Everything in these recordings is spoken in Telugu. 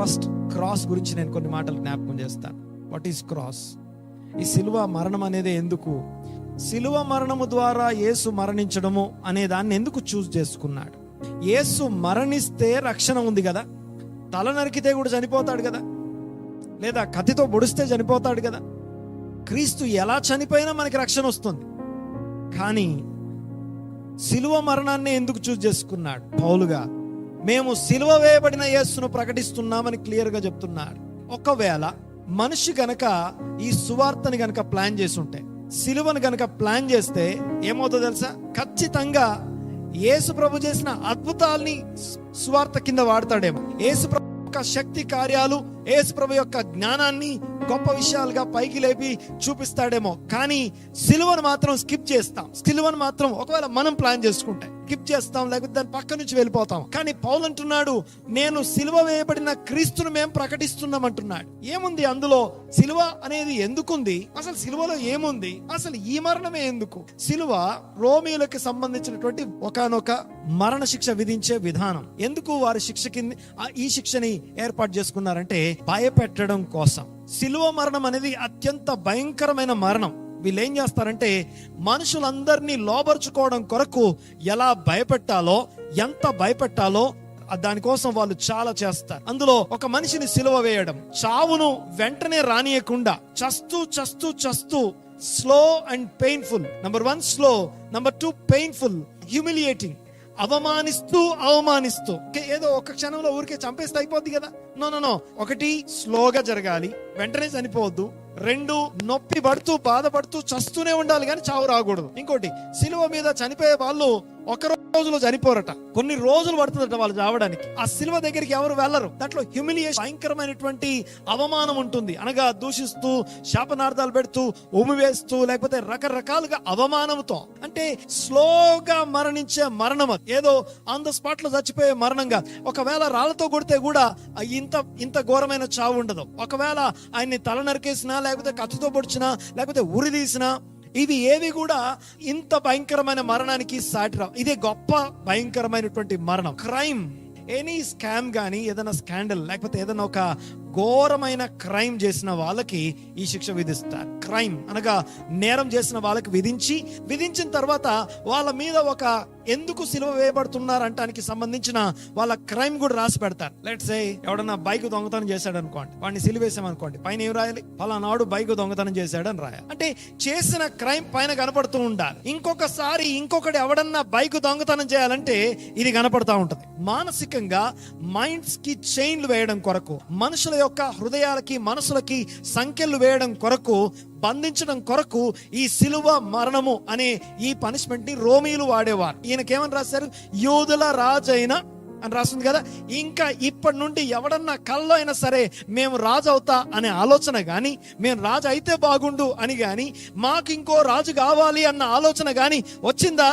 ఫస్ట్ క్రాస్ గురించి నేను కొన్ని మాటలు జ్ఞాపకం చేస్తాను. వాట్ ఈస్ క్రాస్ ఈ సిలువ మరణం అనేది ఎందుకు? సిలువ మరణము ద్వారా యేసు మరణించడము అనే దాన్ని ఎందుకు చూస్ చేసుకున్నాడు? యేసు మరణిస్తే రక్షణ ఉంది కదా? తల నరికితే కూడా చనిపోతాడు కదా? లేదా కత్తితో బొడిస్తే చనిపోతాడు కదా? క్రీస్తు ఎలా చనిపోయినా మనకి రక్షణ వస్తుంది. కానీ సిలువ మరణాన్ని ఎందుకు చూస్ చేసుకున్నాడు? పౌలుగా మేము సిలువ వేయబడిన యేసును ప్రకటిస్తున్నామని క్లియర్గా చెప్తున్నాడు ఒకవేళ మనిషి గనక ఈ సువార్తని గనక ప్లాన్ చేసి ఉంటే సిలువను గనక ప్లాన్ చేస్తే ఏమవుతుందో తెలుసా? ఖచ్చితంగా యేసు ప్రభు చేసిన అద్భుతాల్ని సువార్త కింద వాడతాడేమో. యేసు ప్రభు యొక్క శక్తి కార్యాలు యేసు ప్రభు యొక్క జ్ఞానాన్ని గొప్ప విషయాలుగా పైకి లేపి చూపిస్తాడేమో. కానీ సిలువను మాత్రం స్కిప్ చేస్తాం. సిలువను మాత్రం ఒకవేళ మనం ప్లాన్ చేసుకుంటే స్కిప్ చేస్తాం లేకపోతే దాని పక్క నుంచి వెళ్ళిపోతాం. కానీ పౌలు అంటున్నాడు నేను సిలువ వేయబడిన క్రీస్తును మేము ప్రకటిస్తున్నాం అంటున్నాడు ఏముంది అందులో? సిలువ అనేది ఎందుకుంది? అసలు సిలువలో ఏముంది? అసలు ఈ మరణమే ఎందుకు? సిలువ రోమియోలకు సంబంధించినటువంటి ఒకనొక మరణ శిక్ష విధించే విధానం. ఎందుకు వారి శిక్ష కింద ఈ శిక్షని ఏర్పాటు చేసుకున్నారంటే భయపెట్టడం కోసం. సిలువ మరణం అనేది అత్యంత భయంకరమైన మరణం. వీళ్ళు ఏం చేస్తారంటే మనుషులందరినీ లోబర్చుకోవడం కొరకు ఎలా భయపెట్టాలో ఎంత భయపెట్టాలో దానికోసం వాళ్ళు చాలా చేస్తారు. అందులో ఒక మనిషిని సిలువ వేయడం చావును వెంటనే రానియకుండా చస్తూ చస్తూ చస్తూ slow and painful number one slow number two painful humiliating అవమానిస్తూ అవమానిస్తూ. ఏదో ఒక క్షణంలో ఊరికే చంపేస్తే అయిపోద్ది కదా. నో నో నో ఒకటి స్లోగా జరగాలి. వెంటనే చనిపోవద్దు. రెండు నొప్పి పడుతూ బాధపడుతూ చస్తూనే ఉండాలి కానీ చావు రాకూడదు. ఇంకోటి సిలువ మీద చనిపోయే వాళ్ళు ఒకరు రోజులు చనిపోరట. కొన్ని రోజులు పడుతుందట వాళ్ళు చావడానికి. ఆ సిలువ దగ్గరికి ఎవరు వెళ్ళరు. దాంట్లో హ్యూమిలియేషన్ భయంకరమైనటువంటి అవమానం ఉంటుంది. అనగా దూషిస్తూ శాపనార్థాలు పెడుతూ ఉమి వేస్తూ లేకపోతే రకరకాలుగా అవమానంతో. అంటే స్లోగా మరణించే మరణం ఏదో ఆన్ ద స్పాట్లో చచ్చిపోయే మరణంగా. ఒకవేళ రాళ్ళతో కొడితే కూడా ఇంత ఇంత ఘోరమైన చావు ఉండదు. ఒకవేళ ఆయన్ని తల నరికేసినా లేకపోతే కత్తితో పొడిచినా లేకపోతే ఉరి తీసినా ఇవి ఏవి కూడా ఇంత భయంకరమైన మరణానికి సాటిరావు ఇదే గొప్ప భయంకరమైనటువంటి మరణం. క్రైమ్ ఎనీ స్కామ్ కానీ ఏదైనా స్కాండల్ లేకపోతే ఏదైనా ఒక ఘోరమైన క్రైమ్ చేసిన వాళ్ళకి ఈ శిక్ష విధిస్తారు. క్రైమ్ అనగా నేరం చేసిన వాళ్ళకి విధించి విధించిన తర్వాత వాళ్ళ మీద ఒక ఎందుకు సిలువ వేయబడుతున్నారు అంటానికి సంబంధించిన వాళ్ళ క్రైమ్ కూడా రాసి పెడతారు. లెట్స్ ఏ ఎవడన్నా బైక్ దొంగతనం చేశాడు అనుకోండి వాడిని సిలువేసాం అనుకోండి పైన ఏం రాయాలి? పలానాడు బైక్ దొంగతనం చేశాడని రాయాలి. అంటే చేసిన క్రైమ్ పైన కనపడుతూ ఉండాలి. ఇంకొకసారి ఇంకొకటి ఎవడన్నా బైక్ దొంగతనం చేయాలంటే ఇది కనపడతా ఉంటది. మానసికంగా మైండ్స్కి చైన్లు వేయడం కొరకు మనుషుల యొక్క హృదయాలకి మనసులకి సంఖ్యలు వేయడం కొరకు బంధించడం కొరకు ఈ సిలువ మరణము అనే ఈ పనిష్మెంట్ని రోమీలు వాడేవారు. ఈయనకేమని రాశారు? యోధుల రాజైన అని రాస్తుంది కదా? ఇంకా ఇప్పటి నుండి ఎవడన్నా కల్లో అయినా సరే మేము రాజు అవుతా అనే ఆలోచన కానీ మేము రాజు అయితే బాగుండు అని కానీ మాకు ఇంకో రాజు కావాలి అన్న ఆలోచన కానీ వచ్చిందా?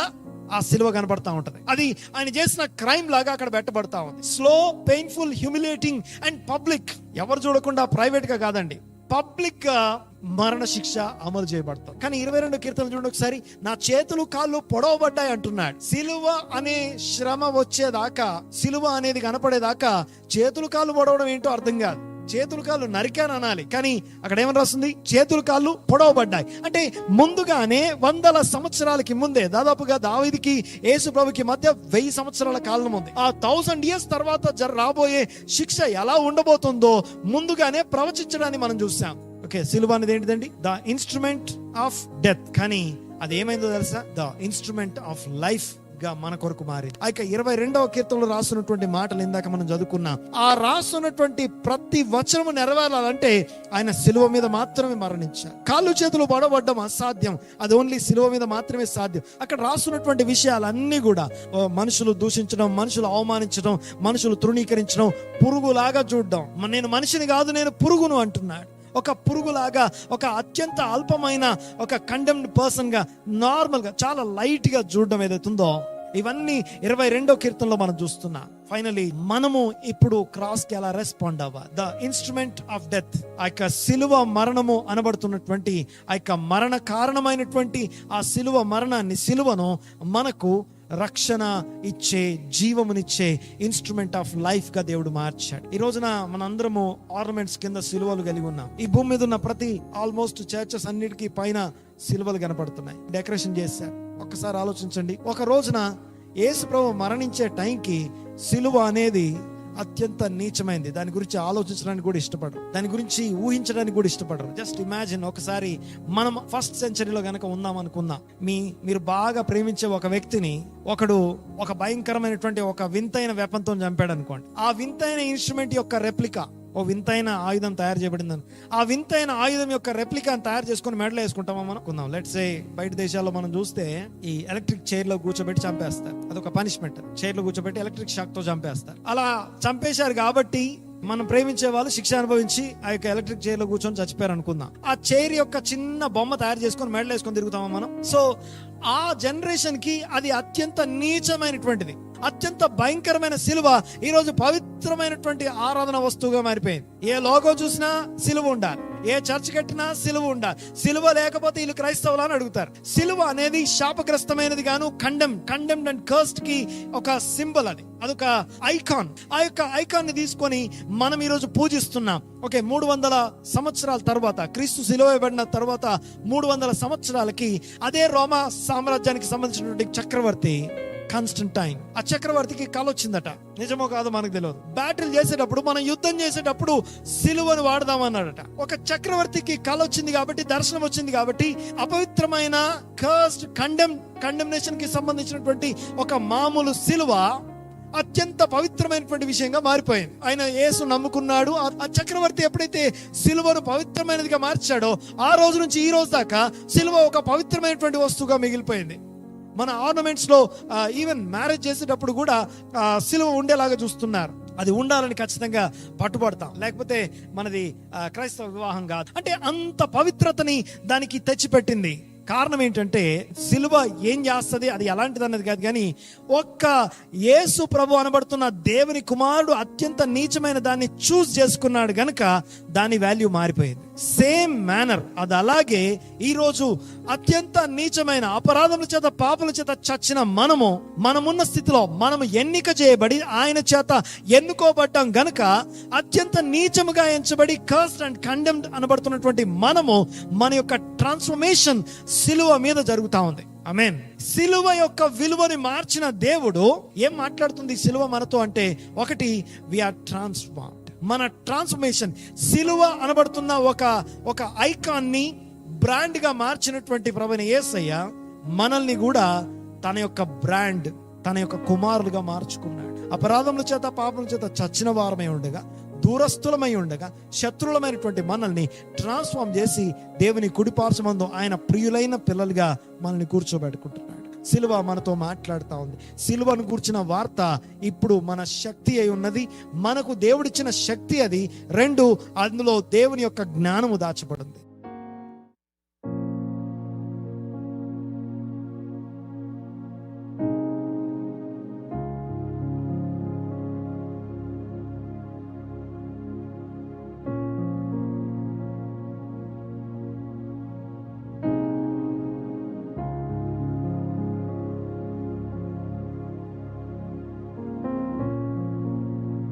ఆ సిలువ కనబడతా ఉంటుంది. అది ఆయన చేసిన క్రైమ్ లాగా అక్కడ పెట్టబడతా ఉంది. Slow painful humiliating and public ఎవరు చూడకుండా ప్రైవేట్గా కాదండి. పబ్లిక్గా మరణ శిక్ష అమలు చేయబడతాం. కానీ ఇరవై రెండు కీర్తనలు చూడండి ఒకసారి నా చేతులు కాళ్ళు పొడవబడ్డాయి అంటున్నాడు. సిలువ అనే శ్రమ వచ్చేదాకా సిలువ అనేది కనపడేదాకా చేతులు కాళ్ళు పొడవడం ఏంటో అర్థం కాదు. చేతులు కాళ్ళు నరికాను అనాలి. కానీ అక్కడ ఏమని రాస్తుంది? చేతులు కాళ్ళు పొడవబడ్డాయి. అంటే ముందుగానే వందల సంవత్సరాలకి ముందే దాదాపుగా దావిదికి యేసు ప్రభుకి మధ్య వెయ్యి సంవత్సరాల కాలం ఉంది. ఆ థౌసండ్ ఇయర్స్ తర్వాత జర రాబోయే శిక్ష ఎలా ఉండబోతుందో ముందుగానే ప్రవచించడాన్ని మనం చూసాం. ఓకే సిలువ అనేది ఏంటిదండి? The instrument of death. కానీ అది ఏమైందో తెలుసా? The instrument of life. గా మన కొరకు మారింది. ఆ యొక్క ఇరవై రెండవ కీర్తనలో రాస్తున్నటువంటి మాటలు ఇందాక మనం చదువుకున్నాం. ఆ రాస్తున్నటువంటి ప్రతి వచనము నెరవేరాలంటే ఆయన సిలువ మీద మాత్రమే మరణించారు కాళ్ళు చేతులు పడబడ్డం అసాధ్యం. అది ఓన్లీ సిలువ మీద మాత్రమే సాధ్యం. అక్కడ రాస్తున్నటువంటి విషయాలన్నీ కూడా మనుషులు దూషించడం మనుషులు అవమానించడం మనుషులు తృణీకరించడం పురుగులాగా చూడడం. నేను మనిషిని కాదు నేను పురుగును అంటున్నాడు. ఒక పురుగులాగా ఒక అత్యంత అల్పమైన ఒక కండెమ్డ్ పర్సన్గా నార్మల్గా చాలా లైట్గా చూడడం చూడడం ఏదైతుందో ఇవన్నీ ఇరవై రెండో కీర్తనలో మనం చూస్తున్నాం. ఫైనలీ మనము ఇప్పుడు క్రాస్కి ఎలా రెస్పాండ్ అవ్వ? ద ఇన్స్ట్రుమెంట్ ఆఫ్ డెత్ ఆ యొక్క సిలువ మరణము అనబడుతున్నటువంటి ఆ యొక్క మరణ కారణమైనటువంటి ఆ సిలువ మరణాన్ని సిలువను మనకు రక్షణ ఇచ్చే జీవమునిచ్చే ఇన్స్ట్రుమెంట్ ఆఫ్ లైఫ్గా దేవుడు మార్చాడు. ఈ రోజున మనందరము ఆర్నమెంట్స్ కింద సిలువలు కలిగి ఉన్నాం. ఈ భూమి మీద ఉన్న ప్రతి ఆల్మోస్ట్ చర్చెస్ అన్నిటికీ పైన సిలువలు కనపడుతున్నాయి. డెకరేషన్ చేశారు. ఒక్కసారి ఆలోచించండి. ఒక రోజున యేసు ప్రభు మరణించే టైంకి సిలువ అనేది అత్యంత నీచమైంది. దాని గురించి ఆలోచించడానికి కూడా ఇష్టపడరు. దాని గురించి ఊహించడానికి కూడా ఇష్టపడరు. జస్ట్ ఇమాజిన్ ఒకసారి మనం ఫస్ట్ సెంచరీలో కనుక ఉందాం అనుకుందాం. మీ మీరు బాగా ప్రేమించే ఒక వ్యక్తిని ఒకడు ఒక భయంకరమైనటువంటి ఒక వింతైన వెపంతో చంపాడు అనుకోండి ఆ వింతైన ఇన్స్ట్రుమెంట్ యొక్క రెప్లికా ఓ వింతైన ఆయుధం తయారు చేయబడిందని. ఆ వింతైన ఆయుధం యొక్క రెప్లికాని తయారు చేసుకొని మెడలో వేసుకుంటామా మనం? కొందాం లెట్స్ ఏ బయట దేశాల్లో మనం చూస్తే ఈ ఎలక్ట్రిక్ చైర్లో కూర్చోబెట్టి చంపేస్తారు. అదొక పనిష్మెంట్ చైర్లో కూర్చోబెట్టి ఎలక్ట్రిక్ షాక్తో చంపేస్తారు. అలా చంపేశారు కాబట్టి మనం ప్రేమించే వాళ్ళు శిక్ష అనుభవించి ఆ యొక్క ఎలక్ట్రిక్ చైర్లో కూర్చొని చచ్చిపోయారు అనుకుందాం. ఆ చైర్ యొక్క చిన్న బొమ్మ తయారు చేసుకొని మెడలో వేసుకొని తిరుగుతామా మనం? సో ఆ జనరేషన్కి అది అత్యంత నీచమైనటువంటిది. అత్యంత భయంకరమైన సిలువ ఈరోజు పవిత్రమైనటువంటి ఆరాధన వస్తువుగా మారిపోయింది. ఏ లోగో చూసినా సిలువ ఉండాలి. ఏ చర్చ్ కట్టినా సిలువ ఉండాలి. సిలువ లేకపోతే వీళ్ళు క్రైస్తవులు అని అడుగుతారు. సిలువ అనేది శాపగ్రస్తమైనది గాను కండెమ్ కండెమ్డ్ అండ్ కర్స్ట్కి ఒక సింబల్ అది. అదొక ఐకాన్ ఆ యొక్క ఐకాన్ని తీసుకొని మనం ఈరోజు పూజిస్తున్నాం. ఓకే మూడు వందల సంవత్సరాల తర్వాత క్రీస్తు సిలువబడిన తర్వాత మూడు వందల సంవత్సరాలకి అదే రోమా సామ్రాజ్యానికి సంబంధించినటువంటి చక్రవర్తి కాన్స్టంటైన్ ఆ చక్రవర్తికి కళ వచ్చిందట. నిజమో కాదో మనకు తెలియదు బ్యాటిల్ చేసేటప్పుడు మనం యుద్ధం చేసేటప్పుడు సిలువను వాడదామన్నాడట. ఒక చక్రవర్తికి కళ వచ్చింది కాబట్టి దర్శనం వచ్చింది కాబట్టి అపవిత్రమైన కర్స్ట్ కండెమ్ కండెమ్నేషన్కి సంబంధించినటువంటి ఒక మామూలు సిలువ అత్యంత పవిత్రమైనటువంటి విషయంగా మారిపోయింది. ఆయన యేసు నమ్ముకున్నాడు. ఆ- ఆ చక్రవర్తి ఎప్పుడైతే సిలువను పవిత్రమైనదిగా మార్చాడో ఆ రోజు నుంచి ఈ రోజు దాకా సిలువ ఒక పవిత్రమైనటువంటి వస్తువుగా మిగిలిపోయింది. మన ఆర్నమెంట్స్లో ఈవెన్ మ్యారేజ్ చేసేటప్పుడు కూడా సిలువ ఉండేలాగా చూస్తున్నారు. అది ఉండాలని ఖచ్చితంగా పట్టుబడతాం. లేకపోతే మనది క్రైస్తవ వివాహం కాదు. అంటే అంత పవిత్రతని దానికి తెచ్చిపెట్టింది. కారణం ఏంటంటే సిలువ ఏం చేస్తుంది? అది ఎలాంటిది అన్నది కాదు కానీ ఒక్క యేసు ప్రభు అనబడుతున్న దేవుని కుమారుడు అత్యంత నీచమైన దాన్ని చూస్ చేసుకున్నాడు గనక దాని వాల్యూ మారిపోయింది. సేమ్ మేనర్ అది అలాగే ఈరోజు అత్యంత నీచమైన అపరాధముల చేత పాపల చేత చచ్చిన మనము మనమున్న స్థితిలో మనము ఎన్నిక చేయబడి ఆయన చేత ఎన్నుకోబడ్డాం గనక అత్యంత నీచముగా ఎంచబడి కర్స్డ్ అండ్ కండెమ్డ్ అనబడుతున్నటువంటి మనము మన యొక్క ట్రాన్స్ఫర్మేషన్ సిలువ మీద జరుగుతా ఉంది. అమేన్ సిలువ యొక్క విలువని మార్చిన దేవుడు ఏం మాట్లాడుతుంది సిలువ మనతో అంటే ఒకటి విఆర్ ట్రాన్స్ఫార్మ్డ్ మన ట్రాన్స్ఫర్మేషన్ సిలువ అనబడుతున్న ఒక ఒక ఐకాన్ని బ్రాండ్గా బ్రాండ్గా మార్చినటువంటి ప్రభుని యేసయ్య మనల్ని కూడా తన యొక్క బ్రాండ్ తన యొక్క కుమారులుగా మార్చుకున్నాడు. అపరాధముల చేత పాపముల చేత చచ్చిన వారమై ఉండగా దూరస్థులమై ఉండగా శత్రులమైనటువంటి మనల్ని ట్రాన్స్ఫార్మ్ చేసి దేవుని కుడిపార్చమందు ఆయన ప్రియులైన పిల్లలుగా మనల్ని కూర్చోబెట్టుకుంటున్నాడు. సిలువ మనతో మాట్లాడుతూ ఉంది. సిలువను కూర్చిన వార్త ఇప్పుడు మన శక్తి అయి ఉన్నది. మనకు దేవుడిచ్చిన శక్తి అది. రెండు అందులో దేవుని యొక్క జ్ఞానము దాచబడింది.